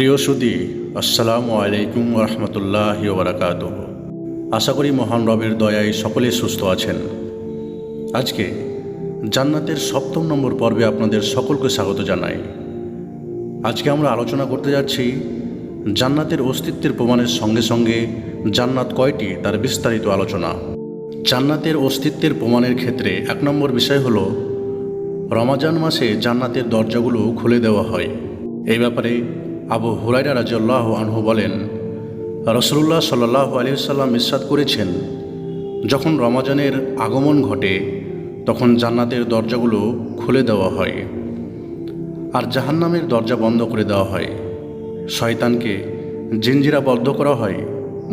প্রিয় সুদী আসসালামু আলাইকুম রহমতুল্লাহ বারাকাত আশা করি মহান রবের দয়ায় সকলে সুস্থ আছেন। আজকে জান্নাতের সপ্তম নম্বর পর্বে আপনাদের সকলকে স্বাগত জানাই। আজকে আমরা আলোচনা করতে যাচ্ছি জান্নাতের অস্তিত্বের প্রমাণের সঙ্গে সঙ্গে জান্নাত কয়টি তার বিস্তারিত আলোচনা। জান্নাতের অস্তিত্বের প্রমাণের ক্ষেত্রে এক নম্বর বিষয় হলো, রমাজান মাসে জান্নাতের দরজাগুলো খুলে দেওয়া হয়। এই ব্যাপারে আবু হুরাইরা রাজিউল্লাহ আনহু বলেন রসুল্লাহ সাল্লাহ আলিয়াল্লাম ইস্বাদ করেছেন, যখন রমাজানের আগমন ঘটে, তখন জান্নাতের দরজাগুলো খুলে দেওয়া হয় আর জাহান্নামের দরজা বন্ধ করে দেওয়া হয়। শয়তানকে জিঞ্জিরাবদ্ধ করা হয়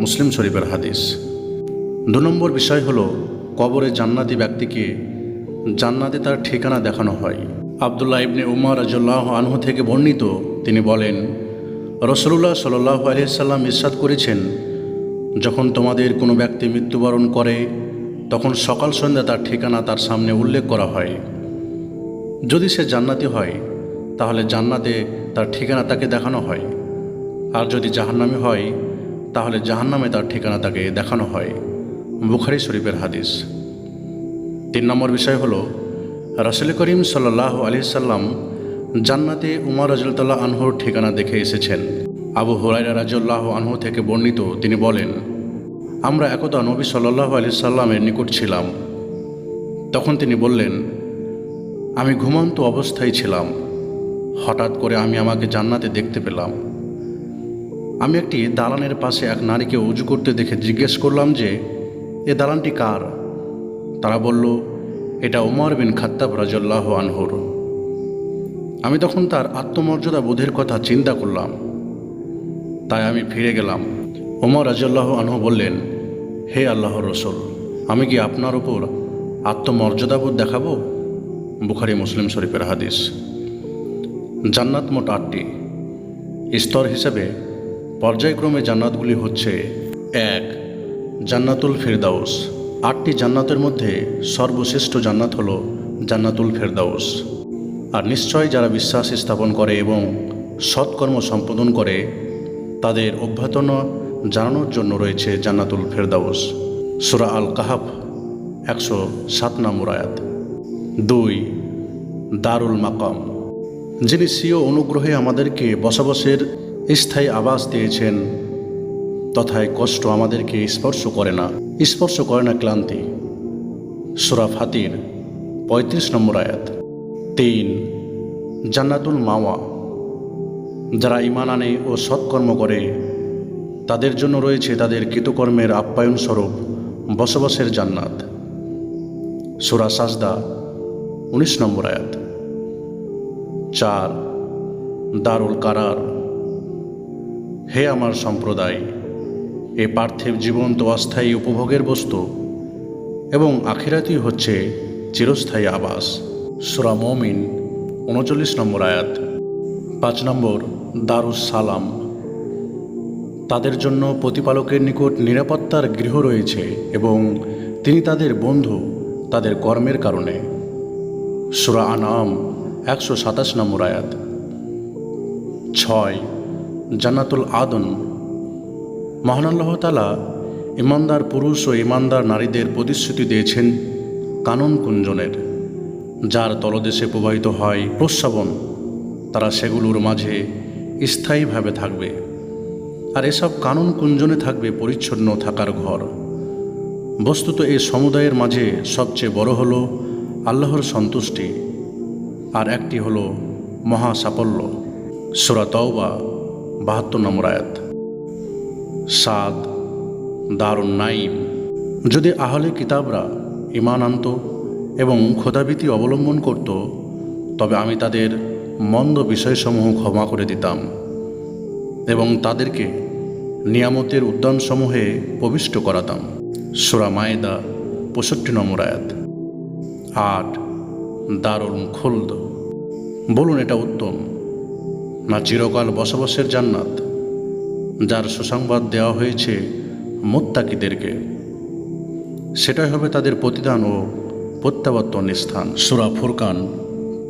মুসলিম শরীফের হাদিস। দু নম্বর বিষয় হলো, কবরে জান্নাতি ব্যক্তিকে জান্নাতে তার ঠিকানা দেখানো হয়। আবদুল্লাহ ইবনে উমর রাজুল্লাহ আনহু থেকে বর্ণিত, তিনি বলেন রসুল্লাহ সাল্লাহ আলিয়াল্লাম ইরশাদ করেছেন, যখন তোমাদের কোনো ব্যক্তি মৃত্যুবরণ করে, তখন সকাল সন্ধ্যা তার ঠিকানা তার সামনে উল্লেখ করা হয়। যদি সে জান্নাতি হয়, তাহলে জান্নাতে তার ঠিকানা তাকে দেখানো হয়। আর যদি জাহান্নামে হয়, তাহলে জাহান্নামে তার ঠিকানা তাকে দেখানো হয়। বুখারি শরীফের হাদিস। তিন নম্বর বিষয় হলো, রাসুল করিম সাল্লাহ আলি সাল্লাম জান্নাতে উমর রাজুল্লাহ আনহুর ঠিকানা দেখে এসেছেন। আবু হুরাইরা রাজুল্লাহ আনহু থেকে বর্ণিত, তিনি বলেন, আমরা একদা নবী সাল্লাহ আলি সাল্লামের নিকট ছিলাম। তখন তিনি বললেন, আমি ঘুমন্ত অবস্থায় ছিলাম। হঠাৎ করে আমি আমাকে জান্নাতে দেখতে পেলাম। আমি একটি দালানের পাশে এক নারীকে উজু করতে দেখে জিজ্ঞেস করলাম যে, এ দালানটি কার? তারা বলল, এটা উমর বিন খাত্তাব রাজল্লাহ আনহুর। আমি তখন তার আত্মমর্যাদা বোধের কথা চিন্তা করলাম। তাই আমি ফিরে গেলাম। ওমর রাজল্লাহ আনহু বললেন, হে আল্লাহর রসুল, আমি কি আপনার উপর আত্মমর্যাদাবোধ দেখাবো? বুখারি, মুসলিম শরীফের হাদিস। জান্নাত মোট আটটি। স্তর হিসেবে পর্যায়ক্রমে জান্নাতগুলি হচ্ছে, এক, জান্নাতুল ফিরদাউস। আটটি জান্নাতের মধ্যে সর্বশ্রেষ্ঠ জান্নাত হল জান্নাতুল ফেরদাউস। আর নিশ্চয় যারা বিশ্বাস স্থাপন করে এবং সৎকর্ম সম্পাদন করে, তাদের অভ্যর্থনা জানানোর জন্য রয়েছে জান্নাতুল ফেরদাউস। সুরা আল কাহাফ একশো সাত নম্বর আয়াত। দুই, দারুল মাকাম। যিনি স্বীয় অনুগ্রহে আমাদেরকে বসবাসের স্থায়ী আবাস দিয়েছেন, তথায় কষ্ট আমাদেরকে স্পর্শ করে না, স্পর্শ করে না ক্লান্তি। সুরা ফাতির, পঁয়ত্রিশ নম্বর আয়াত। তিন, জান্নাতুল মাওয়া। যারা ইমান আনে ও সৎকর্ম করে, তাদের জন্য রয়েছে তাদের কৃতকর্মের আপ্যায়ন স্বরূপ বসবাসের জান্নাত। সুরা সাজদা, উনিশ নম্বর আয়াত। চার, দারুল কারার। হে আমার সম্প্রদায়, এ পার্থিব জীবন তো অস্থায়ী উপভোগের বস্তু এবং আখিরাতই হচ্ছে চিরস্থায়ী আবাস। সুরা মমিন, উনচল্লিশ নম্বর আয়াত, পাঁচ নম্বর দারুস সালাম। তাদের জন্য প্রতিপালকের নিকট নিরাপত্তার গৃহ রয়েছে এবং তিনি তাদের বন্ধু, তাদের কর্মের কারণে। সুরা আনাম, একশো সাতাশ নম্বর আয়াত। ছয়, জান্নাতুল আদন। মহান আল্লাহ তালা ইমানদার পুরুষ ও ইমানদার নারীদের প্রতিশ্রুতি দিয়েছেন কানন কুঞ্জনের। যার তলদেশে প্রবাহিত হয় প্রস্রাবন তারা সেগুলোর মাঝে স্থায়ীভাবে থাকবে। আর এসব কানুন কুঞ্জনে থাকবে পরিচ্ছন্ন থাকার ঘর। বস্তুত এই সমুদায়ের মাঝে সবচেয়ে বড় হল আল্লাহর সন্তুষ্টি, আর একটি হল মহা সাফল্য সুরা তওবা, বাহাত্তর নম্বর আয়াত। সাত দারুণ নাইম যদি আহলে কিতাবরা ইমান আনত এবং খোদাভীতি অবলম্বন করত, তবে আমি তাদের মন্দ বিষয়সমূহ ক্ষমা করে দিতাম এবং তাদেরকে নিয়ামতের উদ্যানসমূহে প্রবিষ্ট করাতাম। সুরা মায়েদা পঁয়ষট্টি নম্বর আয়াত। আট দারুণ খুলদ। বলুন এটা উত্তম না চিরকাল বসবাসের জান্নাত, যার সুসংবাদ দেওয়া হয়েছে মোত্তাকিদেরকে? সেটাই হবে তাদের প্রতিদান ও প্রত্যাবর্তন স্থান। সুরা ফুরকান,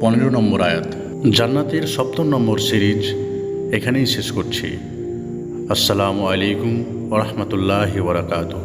পনেরো নম্বর আয়াত। জান্নাতের সপ্তম নম্বর সিরিজ, এখানেই শেষ করছি। আসসালামু আলাইকুম ওরহমতুল্লাহ ওবরাকাতু